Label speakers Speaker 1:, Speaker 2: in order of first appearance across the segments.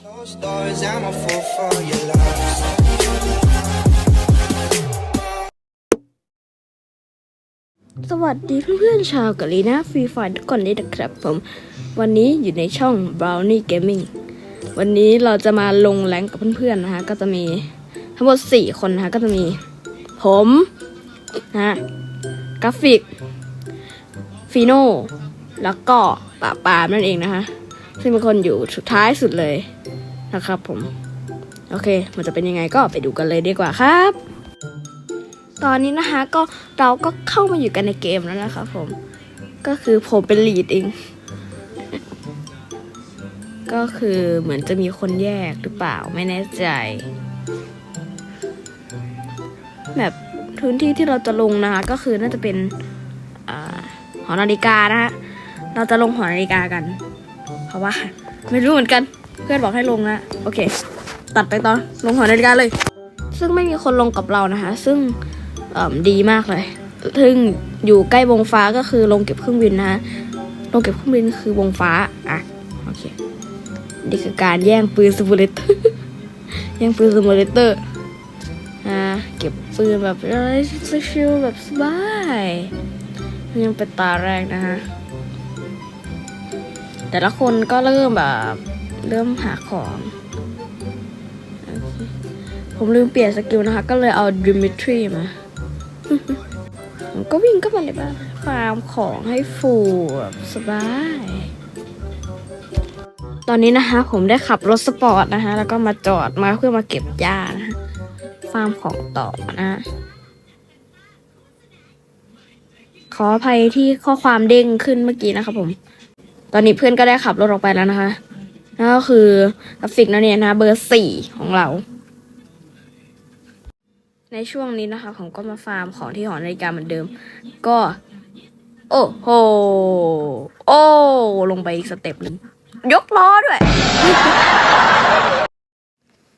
Speaker 1: สวัสดีเพื่อนๆชาวกะลีนะฟรีไฟทุกคนด้วยนะครับผม วันนี้อยู่ในช่อง Brownie Gaming วันนี้เราจะมาลงแรงกับเพื่อนๆนะคะก็จะมีทั้งหมด 4 คนนะคะก็จะมี ผมนะฮะกราฟิก ฟีโน่ แล้วก็ป่าปามนั่นเองนะคะซึ่งเป็นคนอยู่สุดท้ายสุดเลย นะครับผม โอเค มันจะเป็นยังไงก็ไปดูกันเลยดีกว่าครับ ตอนนี้นะคะก็เราก็เข้ามาอยู่กันในเกมแล้วนะคะผม ก็คือผมเป็นลีดเอง ก็คือเหมือนจะมีคนแยกหรือเปล่าไม่แน่ใจ แบบพื้นที่ที่เราจะลงนะคะก็คือน่าจะเป็นอหอนาฬิกานะฮะ เราจะลงหอนาฬิกากัน เพราะว่า ไม่รู้เหมือนกัน พื่อนบอกให้ลงนะโอเค ตัดไปตอนลงหอนาฬิกาเลย ซึ่งไม่มีคนลงกับเรานะคะ ซึ่งดีมากเลยซึ่งอยู่ใกล้วงฟ้าก็คือลงเก็บเครื่องบินนะฮะลงเก็บเครื่องบินคือวงฟ้าอะโอเคนี่คือการแย่งปืนซิมูเลเตอร์แย่งปืนซิมูเลเตอร์อ่าเก็บปืนแบบอะไรชิลๆแบบสบายยังเป็นตาแรกนะฮะแต่ละคนก็เริ่มแบบ เริ่มหาของอผมลืมเปลี่ยนสกิลนะคะ ก็เลยเอาดิมิทรีมาผมก็วิ่งเข้ามาในบ้านฟาร์มของให้ฟูแบบสบาย ตอนนี้นะคะ ผมได้ขับรถสปอร์ตนะคะ แล้วก็มาจอดมาเพื่อมาเก็บหญ้านะคะฟาร์มของต่อนะ ขออภัยที่ข้อความเด้งขึ้นเมื่อกี้นะครับผม ตอนนี้เพื่อนก็ได้ขับรถออกไปแล้วนะคะ นั่นก็คือกราฟิกนั่นเองนะเบอร์สี่ของเรา ในช่วงนี้นะคะผมก็มาฟาร์มของที่หอนาฬิกาเหมือนเดิม ก็ โอ้โหโอ้ลงไปอีกสเต็ปหนึ่งยกล้อด้วย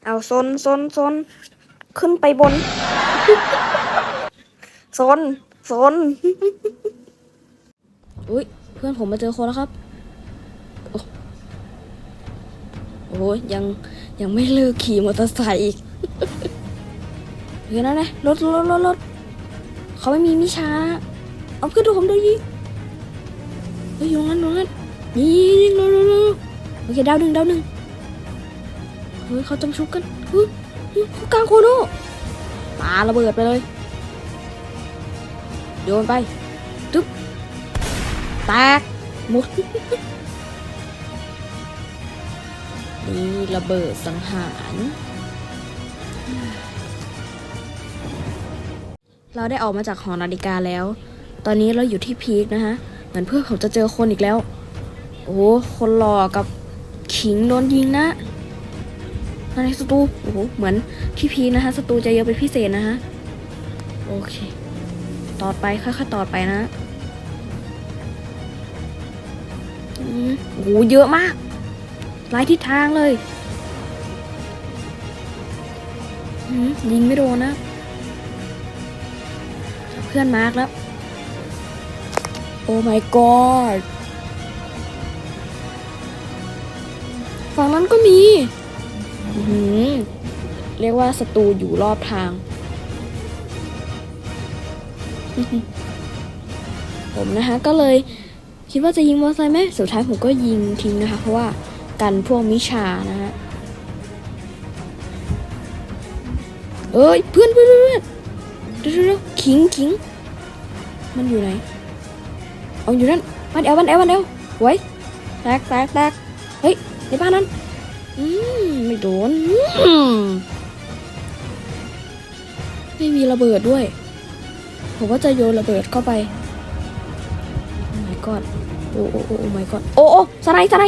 Speaker 1: เอาซนซนซนขึ้นไปบนซนซนอุ้ยเพื่อนผมมาเจอคนแล้วครับ โอ้ โอ้ยยังยังไม่เลิกขี่มอเตอร์ไซค์อีกเดี๋ยวนะนะรถรถรถรถเขาไม่มีมิชาเอาเพื่นดูผมดูยิงเฮ้ยอยู่งั้นอยู่งั้นยิงยิงรถรถรถโอเคดาวหนึ่งดาวหนึ่งเฮ้ยเขาจำชุกกันเฮ้ยเฮ้ยเขากลางโคโน่ปาระเบิดไปเลยโยนไปตึ๊บแตกหมด นี่ระเบิดสังหาร เราได้ออกมาจากหอนาฬิกาแล้ว ตอนนี้เราอยู่ที่พีคนะฮะ เหมือนเพื่อนผมจะเจอคนอีกแล้ว โอ้โห คนหล่อกับขิงโดนยิงนะอะไรสตูโอ้โห เหมือนที่พีคนะฮะสตูจะเยอะเป็นพิเศษนะฮะ โอเค ต่อไปค่อยๆต่อไปนะอืมโอ้โห เยอะมาก หลายทิศทางเลยยิงไม่โดนนะ เพื่อนมาร์กแล้ว โอ้ my god ฝั่งนั้นก็มีเรียกว่าศัตรูอยู่รอบทาง ผมนะคะก็เลยคิดว่าจะยิงมอเตอร์ไซค์ไหมสุดท้ายผมก็ยิงทิ้งนะคะ เพราะว่า กันพวกมิชานะฮะเอ้ยเพื่อนเพื่อนเพื่อนเดี๋ยวเดี๋ยวเดี๋ยวขิงขิงมันอยู่ไหนเอาอยู่นั่นบ้านเอวบ้านเอวบ้านเอวไว้ยแตกแตกแตกเฮ้ยในบ้านนั้นอืมไม่โดนอืมไม่มีระเบิดด้วย ผมว่าจะโยนระเบิดเข้าไปโอ้ my god โอ้โอ้โอ้โอ้ my god โอ้โอ้สไนด์สไน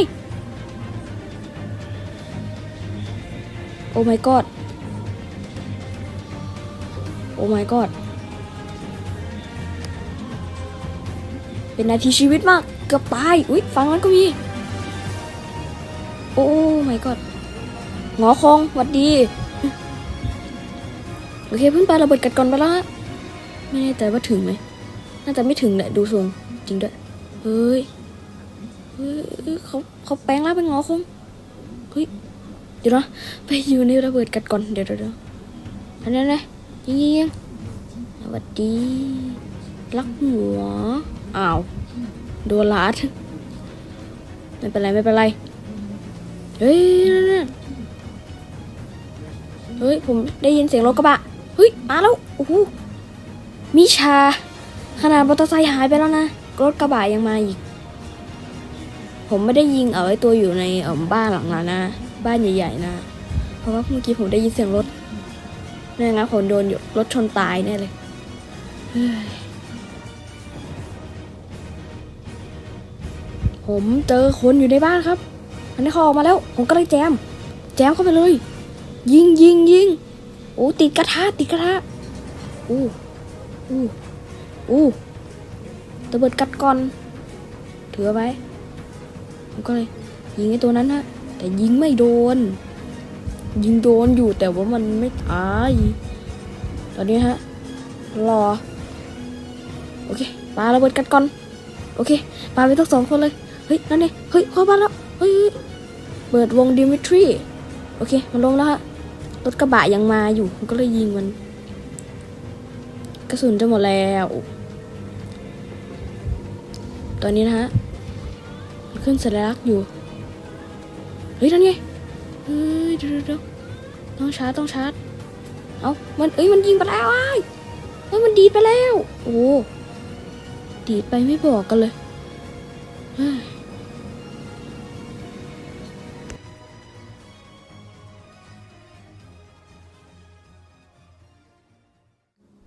Speaker 1: โอ้ my god โอ้ my god เป็นนาทีชีวิตมาก เกือบตาย อุ๊ยฟังนั้นก็มี โอ้ my god หงอคงหวัดดี โอเคเพิ่งไประเบิดกัดก่อนไปแล้วฮะไม่แน่ใจว่าถึงไหม น่าจะไม่ถึงแหละดูทรงจริงด้วย เฮ้ย เฮ้ยเขาเขาแปลงร่างเป็นหงอคง เฮ้ย ดี๋ยวนะไปอยู่ในระเบิดกัดก่อนเดี๋ยวเดี๋ยวอันนั้นนะยิงยิงสวัสดีรักหัวอ้าวโดนลัดไม่เป็นไรไม่เป็นไรเฮ้ยนั่นเฮ้ยผมได้ยินเสียงรถกระบะเฮ้ยมาแล้วโอ้โหมิชา ขนาดมอเตอร์ไซค์หายไปแล้วนะรถกระบะยังมาอีก ผมไม่ได้ยิงเอาไว้ตัวอยู่ในบ้านหลังนั้นนะ บ้านใหญ่ๆนะ เพราะว่าเมื่อกี้ผมได้ยินเสียงรถแน่งั้นผมโดนอยู่รถชนตายแน่เลยเฮ้ยผมเจอคนอยู่ในบ้านครับ อันนี้เขาออกมาแล้ว ผมก็เลยแจม แจมเข้าไปเลย ยิงยิงยิงโอ้ติดกระทะติดกระทะอู้อู้อู้ระเบิดกัดก่อน ถือไว้ ผมก็เลยยิงไอ้ตัวนั้นฮะ แต่ยิงไม่โดน ยิงโดนอยู่แต่ว่ามันไม่ตายตอนนี้ฮะรอโอเคปาระเบิดกันก่อนโอเคปาไปทั้งสองคนเลยเฮ้ยนั่นเองเฮ้ยเข้าบ้านแล้วเฮ้ยเปิดวงดิมิทรีโอเคมันลงแล้วฮะรถกระบะยังมาอยู่ก็เลยยิงมัน กระสุนจะหมดแล้ว ตอนนี้นะฮะขึ้นสัญลักษณ์อยู่ ฮ้ยนั่นไงเฮ้ยเดี๋ยวเดี๋ยวต้องชาร์จต้องชาร์จเอามันเอ้ยมันยิงไปแล้วไอ้เฮ้ยมันดีดไปแล้ว โอ้ดีดไปไม่บอกกันเลยเฮ้ย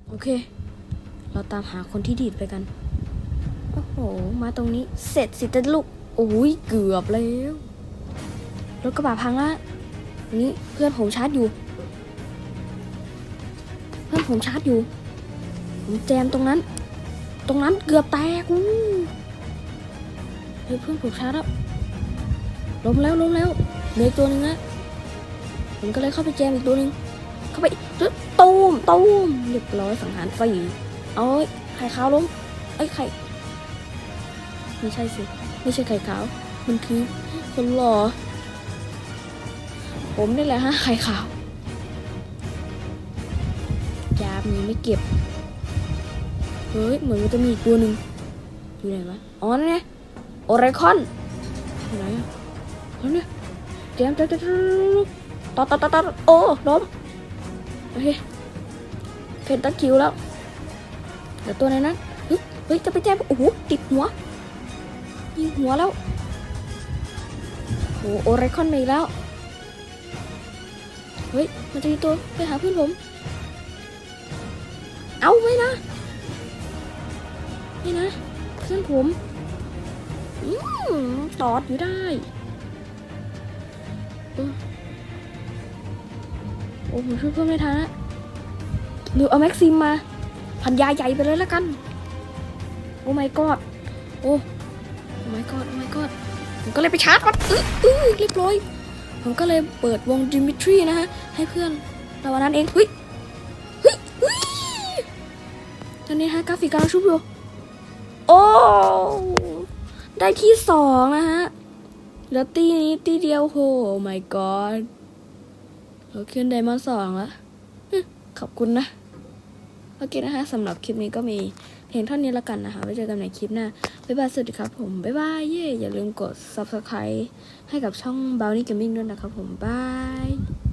Speaker 1: โอเค เราตามหาคนที่ดีดไปกัน โอ้โห มาตรงนี้ เสร็จสิจะลูก โอ้ย เกือบแล้ว รถกระบะพังละนนี้เพื่อนผมชาร์จอยู่ เพื่อนผมชาร์จอยู่ ผมแจมตรงนั้น ตรงนั้นเกือบแตกอู้เฮ้ยเพื่อนผมชาร์จแล้วล้มแล้วล้มแล้วเหลือตัวหนึ่งนะผมก็เลยเข้าไปแจมอีกตัวหนึ่งเข้าไปตึ๊ดตูมตูมเรียบร้อยสังหารสี่เอาเอ้ยไข่ขาวล้มเอ้ยไข่ไม่ใช่สิ ไม่ใช่ไข่ขาว มันคือคนหล่อ ผมนี่แหละฮะไข่ขาว ยามีไม่เก็บ เฮ้ย เหมือนมันจะมีอีกตัวหนึ่งอยู่ไหนวะ อ๋อนั่นไงโอไรคอนอยู่ไหนอะแล้วเนี่ยเตรียมเตรียมเตรียมต่อต่อต่อต่อโอ้ล้มโอเคเพนตัดคิวแล้วเดี๋ยวตัวไหนนั้นเฮ้ยเฮ้ยจะไปแจ้งโอ้โหติดหัวยิงหัวแล้วโอ้โอไรคอนมาอีกแล้ว เฮ้ย มันจะมีตัวไปหาเพื่อนผม เอาไม่นะไม่นะ เพื่อนผม อืมตอดอยู่ได้ โอ้ผมช่วยเพื่อนไม่ทันละหรือเอาแม็กซิมมา พันยาใหญ่ไปเลยแล้วกัน โอ้ my god โอ้ โอ้ my god โอ้ my god ผมก็เลยไปชาร์จมันอื้ออื้อเรียบร้อย ผมก็เลยเปิดวงดิมิทรีนะฮะ ให้เพื่อนแต่วันนั้นเองเฮ้ยเฮ้ยเฮ้ยตอนนี้ฮะกราฟิกกำลังชุบอยู่โอ้ได้ที่สองนะฮะแล้วตีนี้ตีเดียวโห my god เราขึ้นไดมอนด์สองแล้วขอบคุณนะ โอเคนะคะสำหรับคลิปนี้ก็มี เพียงเท่านี้ละกันนะคะ ไว้เจอกันในคลิปหน้า บ๊ายบาย สวัสดีครับผม บ๊ายบาย เย่อย่าลืมกด subscribe ให้กับช่อง b o w n y Gaming ด้วยนะครับผมบาย